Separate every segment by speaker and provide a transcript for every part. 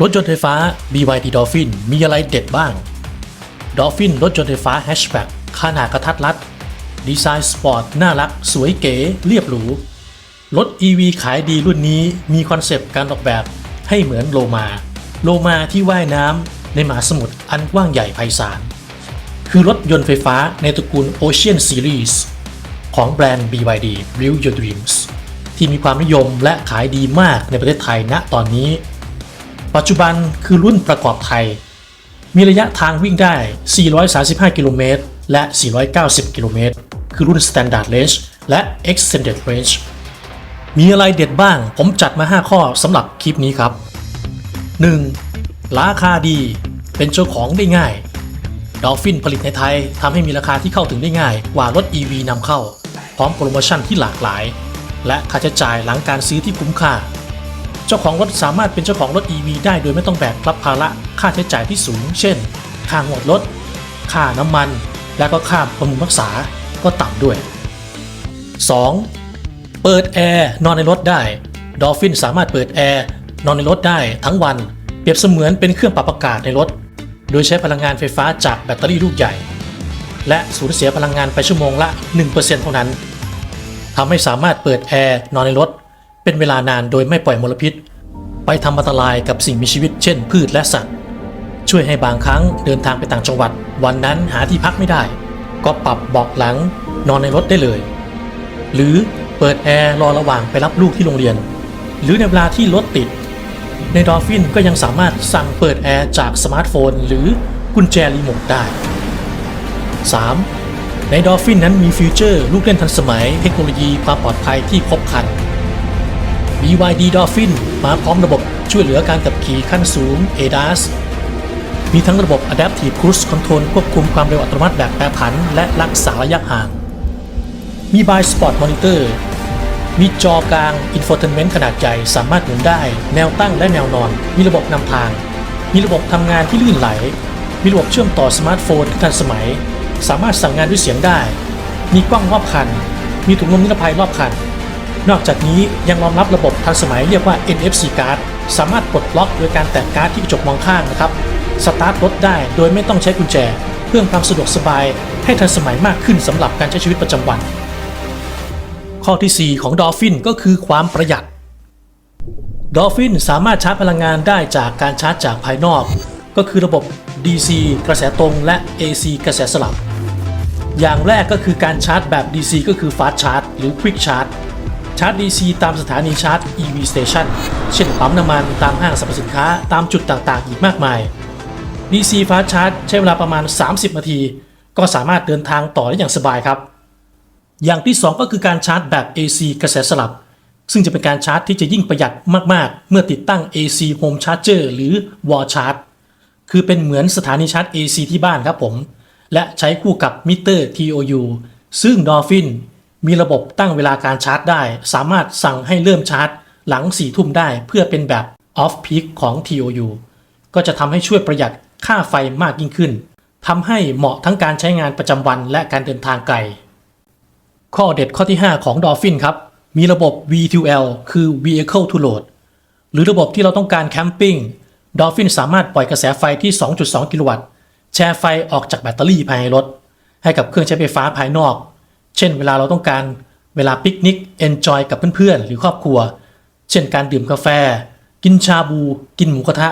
Speaker 1: รถยนต์ไฟฟ้า BYD Dolphin มีอะไรเด็ดบ้าง Dolphin รถยนต์ไฟฟ้าแฮชแบ็กขนาดกระทัดรัด ดีไซน์สปอร์ต น่ารัก สวยเก๋ เรียบหรู รถ EV ขายดีรุ่นนี้มีคอนเซปต์การออกแบบให้เหมือนโลมา โลมาที่ว่ายน้ำในมหาสมุทรอันกว้างใหญ่ไพศาล คือรถยนต์ไฟฟ้าในตระกูล Ocean Series ของแบรนด์ BYD Build Your Dreams ที่มีความนิยมและขายดีมากในประเทศไทยณตอนนี้ ปัจจุบันคือรุ่นประกอบไทย มีระยะทางวิ่งได้ 435 กิโลเมตร และ 490 กิโลเมตร คือรุ่น Standard Range และ Extended Range มีอะไรเด็ดบ้าง ผมจัดมา 5 ข้อสำหรับคลิปนี้ครับ 1. ราคาดีเป็นเจ้าของได้ง่ายดอลฟินผลิตในไทยทำให้มีราคาที่เข้าถึงได้ง่ายกว่ารถ EV นำเข้า พร้อมโปรโมชั่นที่หลากหลาย และค่าใช้จ่ายหลังการซื้อที่คุ้มค่า เจ้าของรถสามารถเป็นเจ้าของรถ EV ได้โดยไม่ต้องแบกรับภาระค่าใช้จ่ายที่สูง เช่น ค่างวดรถ ค่าน้ำมัน และก็ค่าบำรุงรักษาก็ต่ำด้วย 2. เปิดแอร์นอนในรถได้ ดอลฟินสามารถเปิดแอร์นอนในรถได้ทั้งวัน เปรียบเสมือนเป็นเครื่องปรับอากาศในรถ โดยใช้พลังงานไฟฟ้าจากแบตเตอรี่ลูกใหญ่ และสูญเสียพลังงานไปชั่วโมงละ 1%เท่านั้นทำให้สามารถเปิดแอร์นอนในรถ เป็นเวลานานโดยไม่ปล่อยมลพิษ ไปทำอันตรายกับสิ่งมีชีวิตเช่นพืชและสัตว์ ช่วยให้บางครั้งเดินทางไปต่างจังหวัด วันนั้นหาที่พักไม่ได้ ก็ปรับเบาะหลังนอนในรถได้เลย หรือเปิดแอร์รอระหว่างไปรับลูกที่โรงเรียน หรือในเวลาที่รถติด ในดอลฟินก็ยังสามารถสั่งเปิดแอร์จากสมาร์ทโฟน หรือกุญแจรีโมทได้ 3. ในดอลฟินนั้นมีฟีเจอร์ ลูกเล่นทันสมัย เทคโนโลยีความปลอดภัยที่ครบครัน BYD Dolphin มาพร้อมระบบช่วยเหลือการขับขี่ขั้นสูง ADAS มีทั้งระบบ Adaptive Cruise Control ควบคุมความเร็วอัตโนมัติแบบแปรผัน และรักษาระยะห่าง มี By Spot Monitor มีจอกลาง Infotainment ขนาดใหญ่สามารถหมุนได้ แนวตั้งและแนวนอน มีระบบนำทาง มีระบบทำงานที่ลื่นไหล มีระบบเชื่อมต่อสมาร์ทโฟนที่ทันสมัย สามารถสั่งงานด้วยเสียงได้ มีกล้องรอบคัน มีถุงลมนิรภัยรอบคัน นอกจากนี้ยังรองรับระบบทันสมัยเรียกว่า NFC card สามารถปลดล็อกโดยการแตะการ์ดที่กระจกมองข้างนะครับ สตาร์ทรถได้โดยไม่ต้องใช้กุญแจ เพิ่มความสะดวกสบายให้ทันสมัยมากขึ้นสำหรับการใช้ชีวิตประจำวัน ข้อทีสี่4 ของ Dolphin ก็คือความประหยัด Dolphin สามารถชาร์จพลังงานได้จากการชาร์จจากภายนอก ก็คือระบบ DC กระแสตรงและ AC กระแสสลับ อย่างแรกก็คือการชาร์จแบบ DC ก็คือ Fast Charge หรือ Quick Charge ชาร์จ DC ตามสถานีชาร์จ EV Station เช่นปั๊มน้ำมันตามห้างสรรพสินค้าตามจุดต่างๆ อีกมากมาย DC Fast Charge ใช้เวลาประมาณ 30 นาที ก็สามารถเดินทางต่อได้อย่างสบายครับ อย่างที่ 2 ก็คือการชาร์จแบบ AC กระแสสลับ ซึ่งจะเป็นการชาร์จที่จะยิ่งประหยัดมากๆ เมื่อติดตั้ง AC Home Charger หรือ Wall Charge คือเป็นเหมือนสถานีชาร์จ AC ที่บ้านครับผม และใช้คู่กับมิเตอร์ TOU ซึ่ง Dolphin มีระบบตั้งเวลาการชาร์จได้ สามารถสั่งให้เริ่มชาร์จ หลัง4ทุ่มได้เพื่อเป็นแบบ Off Peak ของ TOU ก็จะทำให้ช่วยประหยัดค่าไฟมากยิ่งขึ้นทำให้เหมาะทั้งการใช้งานประจำวันและการเดินทางไกล ข้อเด็ดข้อที่ 5 ของ Dolphin ครับ มีระบบ V2L คือ Vehicle to Load หรือระบบที่เราต้องการแคมปิ้ง Dolphin สามารถปล่อยกระแสไฟที่ 2.2 กิโลวัตต์ แชร์ไฟออกจากแบตเตอรี่ภายในรถ ให้กับเครื่องใช้ไฟฟ้าภายนอก เช่น เวลาเราต้องการเวลาปิกนิก enjoy กับเพื่อนๆ หรือครอบครัว เช่นการดื่มกาแฟ กินชาบู กินหมูกระทะ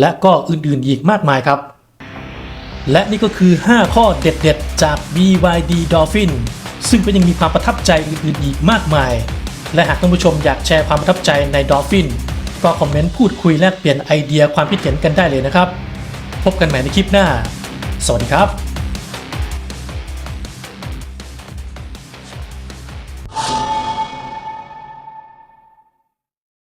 Speaker 1: และก็อื่นๆอีกมากมายครับ และนี่ก็คือ 5 ข้อเด็ดๆ จาก BYD Dolphin ซึ่งก็ยังมีความประทับใจอื่นๆอีกมากมาย และหากท่านผู้ชมอยากแชร์ความประทับใจใน Dolphin ก็คอมเมนต์พูดคุยแลกเปลี่ยนไอเดียความคิดเห็นกันได้เลยนะครับ พบกันใหม่ในคลิปหน้า สวัสดีครับ